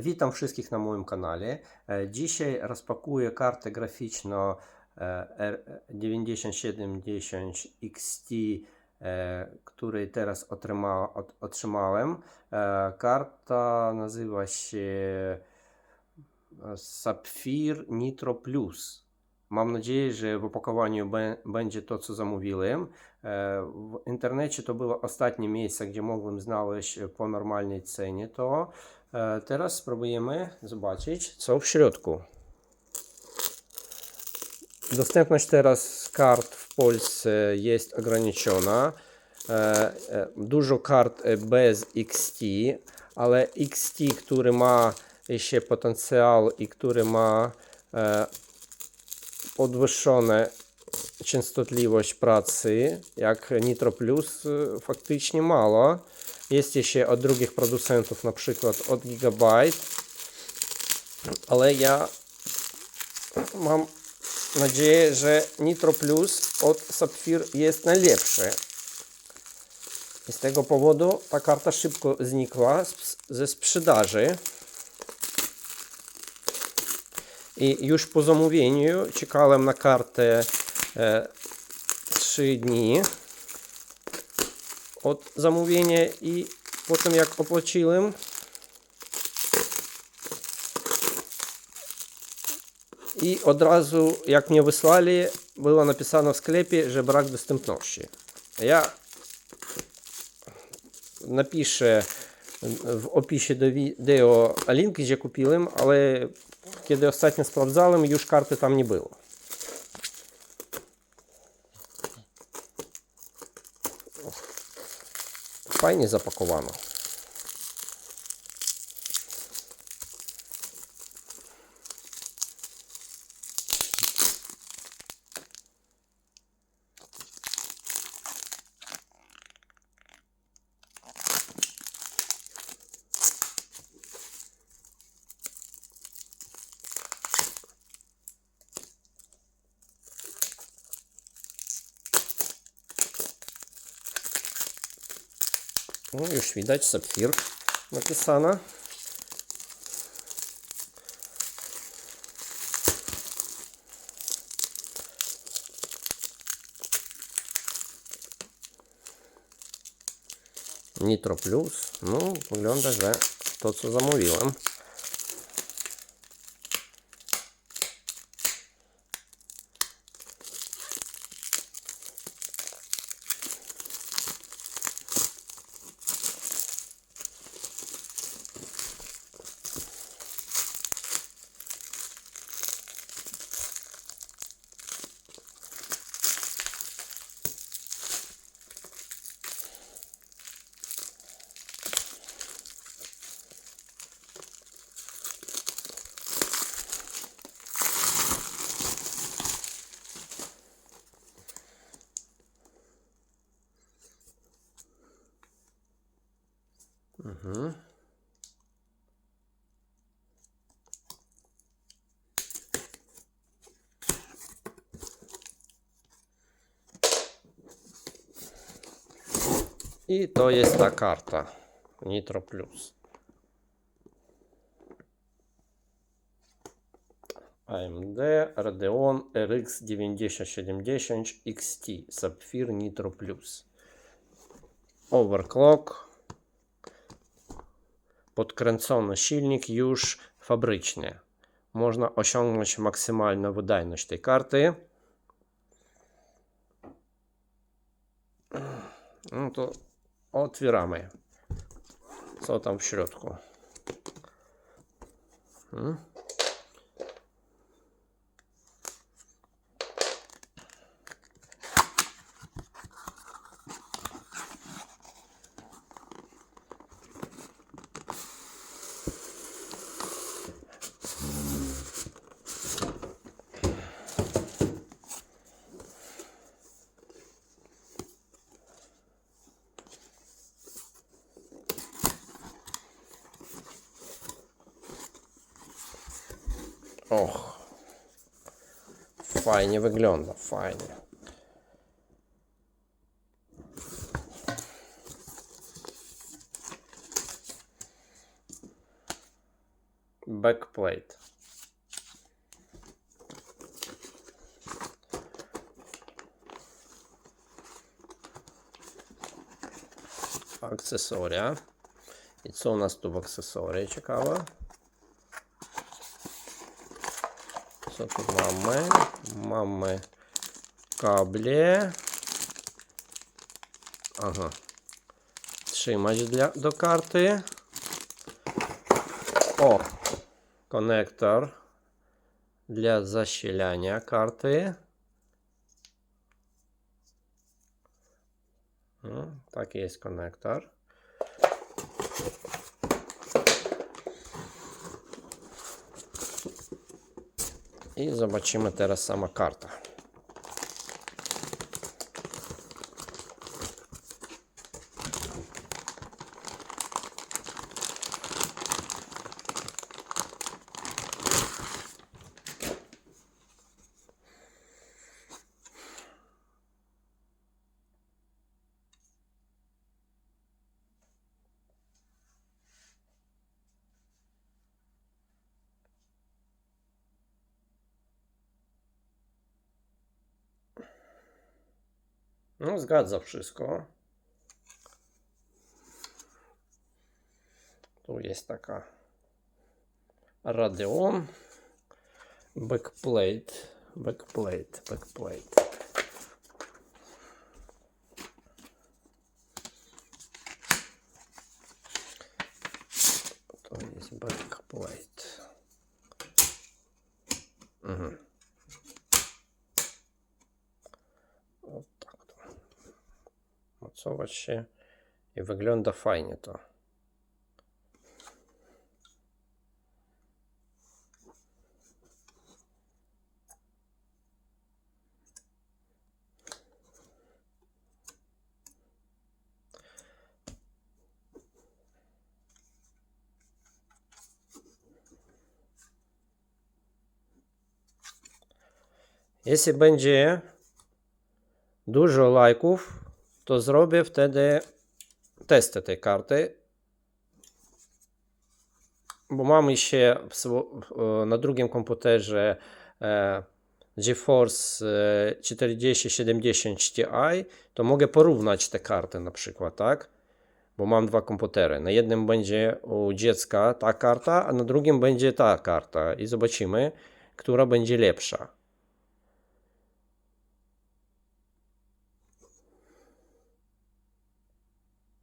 Witam wszystkich na moim kanale. E, dzisiaj rozpakuję kartę graficzną 9710 XT, której teraz otrzyma, otrzymałem. E, karta nazywa się e, Sapphire Nitro Plus. Mam nadzieję, że w opakowaniu będzie to, co zamówiłem. В интернете to było ostatnie miejsce, gdzie mogłem znaleźć po normalnej cenie to. Teraz spróbujemy zobaczyć, co w środku. Dostępność teraz kart w Polsce jest ograniczona. Dużo kart bez XT, ale XT, który ma ще потенціал і який має підвищене częstotliwość pracy, jak Nitro Plus, y, faktycznie mało. Jest jeszcze od drugich producentów, na przykład od Gigabyte, ale ja mam nadzieję, że Nitro Plus od Sapphire jest najlepszy. I z tego powodu ta karta szybko znikła ze sprzedaży. I już po zamówieniu czekałem na kartę 3 е, дні от zamówienie і потім як jak І одразу, як мені вислали, було написано в склепі що брак доступності. Я напишу в опіші до відео лінки, що купили, але коли останнє справдзали, юж карти там не було. файні запаковано. No już widać sapfir napisana. Nitro Plus. Ну, wygląda, że to co zamówiłem. І то є та карта Nitro Plus. AMD Radeon RX 9070 XT Sapphire Nitro Plus. Overclock. Podkręcony silnik już fabryczny. Można osiągnąć maksymalną wydajność tej karty. No to Otwieramy. Co tam w środku? Hmm? Ох. Fajnie wygląda, fajnie. Backplate. Аксесорія. І це у нас тут аксесорія цікава. Что тут мамы? Мамы. Каблі. Ага. Шимач для, до карти. О! Конектор для защіляння карти. Ну, так, є конектор. І побачимо зараз сама карта. No, zgadza wszystko. Tu jest taka Radeon backplate, backplate, backplate. То есть backplate. Угу. co właśnie i wygląda fajnie to. Jeśli będzie dużo lajków, to zrobię wtedy testy tej karty. Bo mam jeszcze na drugim komputerze e, GeForce 4070 e, Ti, to mogę porównać te karty na przykład, tak? Bo mam dwa komputery. Na jednym będzie u dziecka ta karta, a na drugim będzie ta karta i zobaczymy, która będzie lepsza.